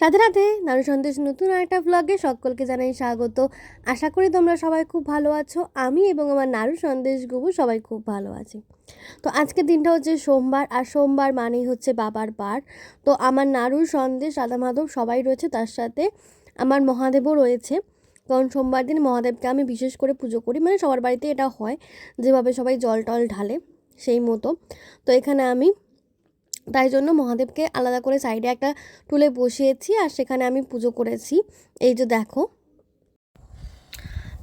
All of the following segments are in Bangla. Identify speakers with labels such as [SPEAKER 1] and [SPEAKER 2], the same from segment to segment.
[SPEAKER 1] রাধে রাধে নারু সন্দেশ নতুন একটা ব্লগে সকলকে জানাই স্বাগত। আশা করি তোমরা সবাই খুব ভালো আছো। আমি এবং আমার নারু সন্দেশ গুবু সবাই খুব ভালো আছি। তো আজকের দিনটা হচ্ছে সোমবার, আর সোমবার মানেই হচ্ছে বাবার বার। তো আমার নাড়ুর সন্দেশ রাধা মাধব সবাই রয়েছে তার সাথে। আমার মহাদেবও রয়েছে। কারণ সোমবার দিন মহাদেবকে আমি বিশেষ করে পুজো করি। মানে সবার বাড়িতে এটা হয়, যেভাবে সবাই জল টল ঢালে সেই মতো। তো এখানে আমি তাই জন্য মহাদেবকে আলাদা করে সাইডে একটা টুলে বসিয়েছি আর সেখানে আমি পুজো করেছি। এই যে দেখো।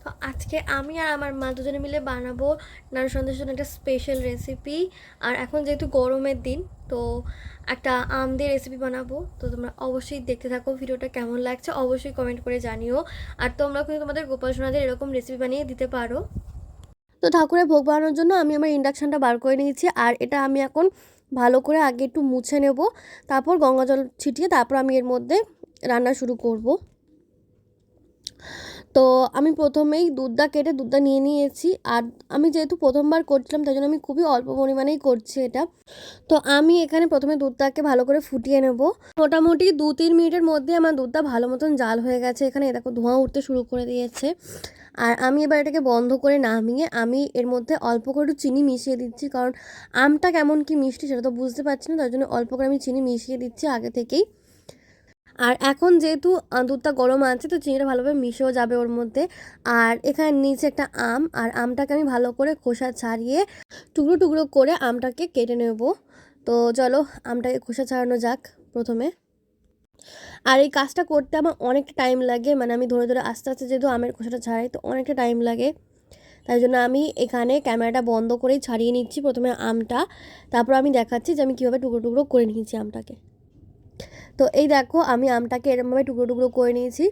[SPEAKER 1] তো আজকে আমি আর আমার মা দুজনে মিলে বানাবো নানা সন্দেশের জন্য একটা স্পেশাল রেসিপি আর এখন যেহেতু গরমের দিন, তো একটা আম দিয়ে রেসিপি বানাবো। তো তোমরা অবশ্যই দেখতে থাকো ভিডিওটা কেমন লাগছে, অবশ্যই কমেন্ট করে জানিও। আর তোমরা কিন্তু তোমাদের গোপাল সোনাদের এরকম রেসিপি বানিয়ে দিতে পারো। তো ঠাকুরের ভোগ বানানোর জন্য আমি আমার ইন্ডাকশানটা বার করে নিয়েছি আর এটা আমি এখন ভালো করে আগে একটু মুছে নেব। তারপর গঙ্গা জল ছিটিয়ে তারপর আমি এর মধ্যে রান্না শুরু করব। তো আমি প্রথমেই দুধটা কেটে দুধটা নিয়ে নিয়েছি। আর আমি যেহেতু প্রথমবার করছিলাম, তাই জন্য আমি খুবই অল্প পরিমাণেই করছি এটা। তো আমি এখানে প্রথমে দুধটাকে ভালো করে ফুটিয়ে নেব। মোটামুটি দু তিন মিনিটের মধ্যে আমার দুধটা ভালো মতন জাল হয়ে গেছে এখানে। দেখো, ধোঁয়া উঠতে শুরু করে দিয়েছে। আর আমি এবার এটাকে বন্ধ করে নামিয়ে আমি এর মধ্যে অল্প করে একটু চিনি মিশিয়ে দিচ্ছি। কারণ আমটা কেমন কি মিষ্টি সেটা তো বুঝতে পারছি না, তার জন্য অল্প করে আমি চিনি মিশিয়ে দিচ্ছি আগে থেকেই। আর এখন যেহেতু দুধটা গরম আছে, তো চিনিটা ভালোভাবে মিশেও যাবে ওর মধ্যে। আর এখানে নিচে একটা আম, আর আমটাকে আমি ভালো করে খোসা ছাড়িয়ে টুকরো টুকরো করে আমটাকে কেটে নেব। তো চলো, আমটাকে খোসা ছাড়ানো যাক প্রথমে। আর এই কাজটা করতে আমার অনেকটা টাইম লাগে মানে আমি ধরে ধরে আস্তে আস্তে যেহেতু আমের খোসাটা ছাড়াই, তো অনেকটা টাইম লাগে। তাই জন্য আমি এখানে ক্যামেরাটা বন্ধ করেই ছাড়িয়ে নিচ্ছি প্রথমে আমটা। তারপর আমি দেখাচ্ছি যে আমি কীভাবে টুকরো টুকরো করে নিয়েছি আমটাকে। তো এই দেখো আমি আমটাকে এরমভাবে টুকরো টুকরো করে নিয়েছি।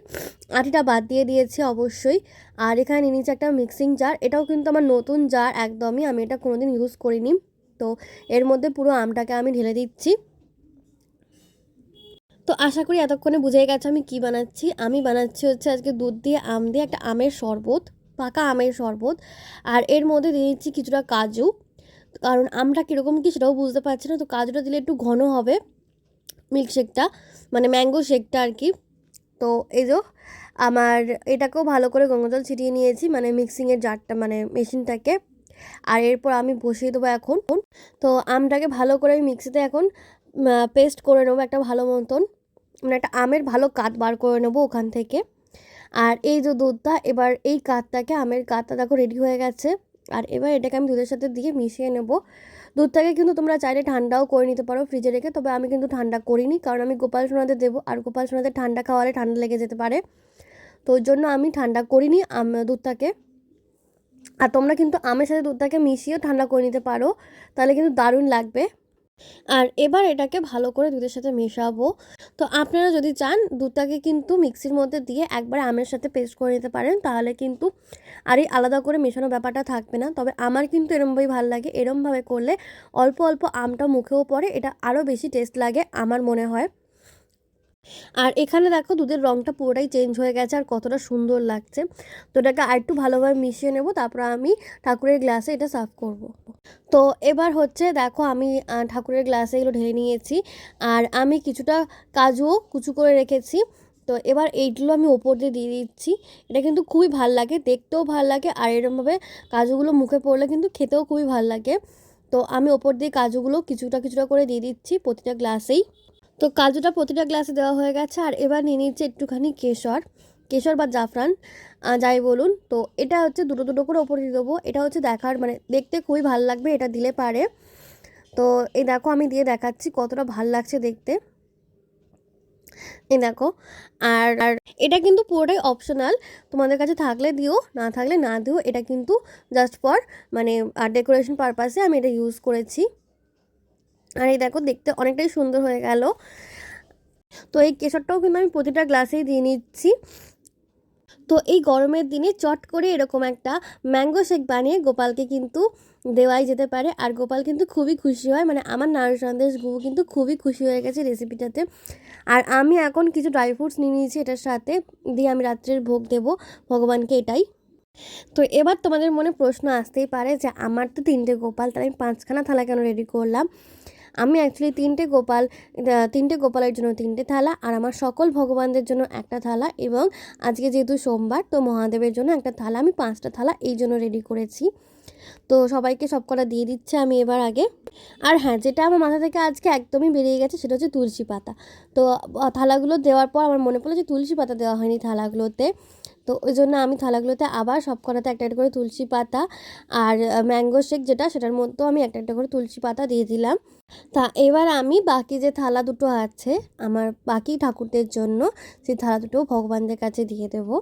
[SPEAKER 1] আটিটা বাদ দিয়ে দিয়েছি অবশ্যই। আর এখানে নিয়ে নিয়েছি একটা মিক্সিং জার এটাও কিন্তু আমার নতুন জার একদমই। আমি এটা কোনোদিন ইউজ করিনি। তো এর মধ্যে পুরো আমটাকে আমি ঢেলে দিচ্ছি। তো আশা করি এতক্ষণে বুঝে গেছে আমি কি বানাচ্ছি। আমি বানাচ্ছি হচ্ছে আজকে দুধ দিয়ে আম দিয়ে একটা আমের শরবত, পাকা আমের শরবত। আর এর মধ্যে দিয়ে দিচ্ছি কিছুটা কাজু। কারণ আমটা কীরকম কি সেটাও বুঝতে পারছি না। তো কাজুটা দিলে একটু ঘন হবে। মিল্কশেকটা মানে ম্যাঙ্গো শেকটা আর কি তো এই যে আমার এটাকেও ভালো করে গঙ্গা জল ছিটিয়ে নিয়েছি মানে মিক্সিংয়ের জারটা মানে মেশিনটাকে। আর এরপর আমি বসিয়ে দেবো এখন। তো আমটাকে ভালো করে আমি মিক্সিতে এখন পেস্ট করে নেব একটা ভালো মতন। মানে একটা আমের ভালো কাত বার করে নেব ওখান থেকে। আর এই যে দুধটা, এবার এই কাতটাকে, আমের কাতটা দেখো রেডি হয়ে গেছে। আর এবার এটাকে আমি দুধের সাথে দিয়ে মিশিয়ে নেব। দুধটাকে কিন্তু তোমরা চাইলে ঠান্ডাও করে নিতে পারো ফ্রিজে রেখে। তবে আমি কিন্তু ঠান্ডা করিনি, কারণ আমি গোপাল সোনাদের দেবো, আর গোপাল সোনাদের ঠান্ডা খাওয়ালে ঠান্ডা লেগে যেতে পারে। তো ওই জন্য আমি ঠান্ডা করিনি দুধটাকে। আর তোমরা কিন্তু আমের সাথে দুধটাকে মিশিয়েও ঠান্ডা করে নিতে পারো, তাহলে কিন্তু দারুণ লাগবে। আর এবার এটাকে ভালো করে দুধের সাথে মেশাবো। তো আপনারা যদি চান দুধটাকে কিন্তু মিক্সির মধ্যে দিয়ে একবার আমের সাথে পেস্ট করে নিতে পারেন, তাহলে কিন্তু আর এই আলাদা করে মেশানো ব্যাপারটা থাকবে না। তবে আমার কিন্তু এরমভাবেই ভালো লাগে। এরমভাবে করলে অল্প অল্প আমটা মুখেও পড়ে, এটা আরও বেশি টেস্ট লাগে আমার মনে হয়। আর এখানে দেখো দুধের রঙটা পুরোটাই চেঞ্জ হয়ে গেছে আর কতটা সুন্দর লাগছে। তো এটাকে আর একটু ভালোভাবে মিশিয়ে নেব, তারপর আমি ঠাকুরের গ্লাসে এটা সার্ভ করব। তো এবার হচ্ছে দেখো আমি ঠাকুরের গ্লাসে এগুলো ঢেলে নিয়েছি আর আমি কিছুটা কাজুও কুচু করে রেখেছি। তো এবার এইগুলো আমি ওপর দিয়ে দিয়ে দিচ্ছি। এটা কিন্তু খুবই ভালো লাগে, দেখতেও ভালো লাগে আর এরমভাবে কাজুগুলো মুখে পড়লে কিন্তু খেতেও খুবই ভালো লাগে। তো আমি ওপর দিয়ে কাজুগুলো কিছুটা কিছুটা করে দিয়ে দিচ্ছি প্রতিটা গ্লাসেই তো কাজুটা প্রতিটা গ্লাসে দেওয়া হয়ে গেছে, আর এবার নিয়ে নিচ্ছে একটুখানি কেশর কেশর বা জাফরান। যাই বলুন, তো এটা হচ্ছে দুটো দুটো করে ওপরে দিয়ে দেবো। এটা হচ্ছে দেখার মানে দেখতে খুবই ভালো লাগবে, এটা দিলে পারে। তো এই দেখো, আমি দিয়ে দেখাচ্ছি কতটা ভালো লাগছে দেখতে। এই দেখো, আর আর এটা কিন্তু পুরোটাই অপশনাল তোমাদের কাছে থাকলে দিও, না থাকলে না দিও, এটা কিন্তু জাস্ট ফর মানে ডেকোরেশন পারপাসে আমি এটা ইউজ করেছি। আর এই দেখো দেখতে অনেকটাই সুন্দর হয়ে গেল। তো এই কেশরটাও কিন্তু আমি প্রতিটা গ্লাসেই দিয়ে নিচ্ছি। তো এই গরমের দিনে চট করে এরকম একটা ম্যাঙ্গো শেক বানিয়ে গোপালকে কিন্তু দেওয়াই যেতে পারে। আর গোপাল কিন্তু খুবই খুশি হয় মানে আমার নারু সন্দেশ গুবু কিন্তু খুবই খুশি হয়ে গেছে রেসিপিটাতে আর আমি এখন কিছু ড্রাই ফ্রুটস নিয়ে নিয়েছি এটার সাথে, দিয়ে আমি রাত্রের ভোগ দেব, ভগবানকে এটাই। তো এবার তোমাদের মনে প্রশ্ন আসতেই পারে যে, আমার তো তিনটে গোপাল তাই আমি পাঁচখানা থালা কেন রেডি করলাম? আমি অ্যাকচুয়ালি তিনটে গোপাল তিনটে গোপালের জন্য তিনটে থালা আর আমার সকল ভগবানদের জন্য একটা থালা এবং আজকে যেহেতু সোমবার, তো মহাদেবের জন্য একটা থালা, আমি পাঁচটা থালা এই জন্য রেডি করেছি। তো সবাইকে সব কটা দিয়ে দিচ্ছে আমি এবার আগে। আর হ্যাঁ যেটা আমার মাথা থেকে আজকে একদমই বেরিয়ে গেছে সেটা হচ্ছে তুলসী পাতা। তো থালাগুলো দেওয়ার পর আমার মনে পড়ল যে তুলসী পাতা দেওয়া হয়নি থালাগুলোতে। তো ওই জন্য আমি থালাগুলোতে আবার সব কটাতে একটা একটা করে তুলসী পাতা আর ম্যাঙ্গো শেক যেটা সেটার মধ্যেও আমি একটা একটা করে তুলসী পাতা দিয়ে দিলাম। তা এবার আমি বাকি যে থালা দুটো আছে আমার বাকি ঠাকুরদের জন্য, সেই থালা দুটো ভগবানদের কাছে দিয়ে দেবো।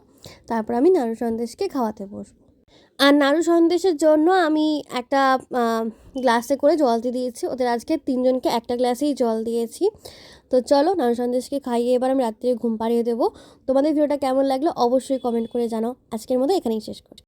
[SPEAKER 1] তারপর আমি নাড়ু সন্দেশকে খাওয়াতে বসবো। আর নাড়ু সন্দেশের জন্য আমি একটা গ্লাসে করে জল দিয়ে দিয়েছি। ওদের আজকে তিনজনকে একটা গ্লাসেই জল দিয়েছি। তো চলো নাড়ু সন্দেশকে খাইয়ে এবার আমি রাত্রে ঘুম পাড়িয়ে দেবো। তোমাদের ভিডিওটা কেমন লাগল অবশ্যই কমেন্ট করে জানাও। আজকের মতো এখানেই শেষ করি।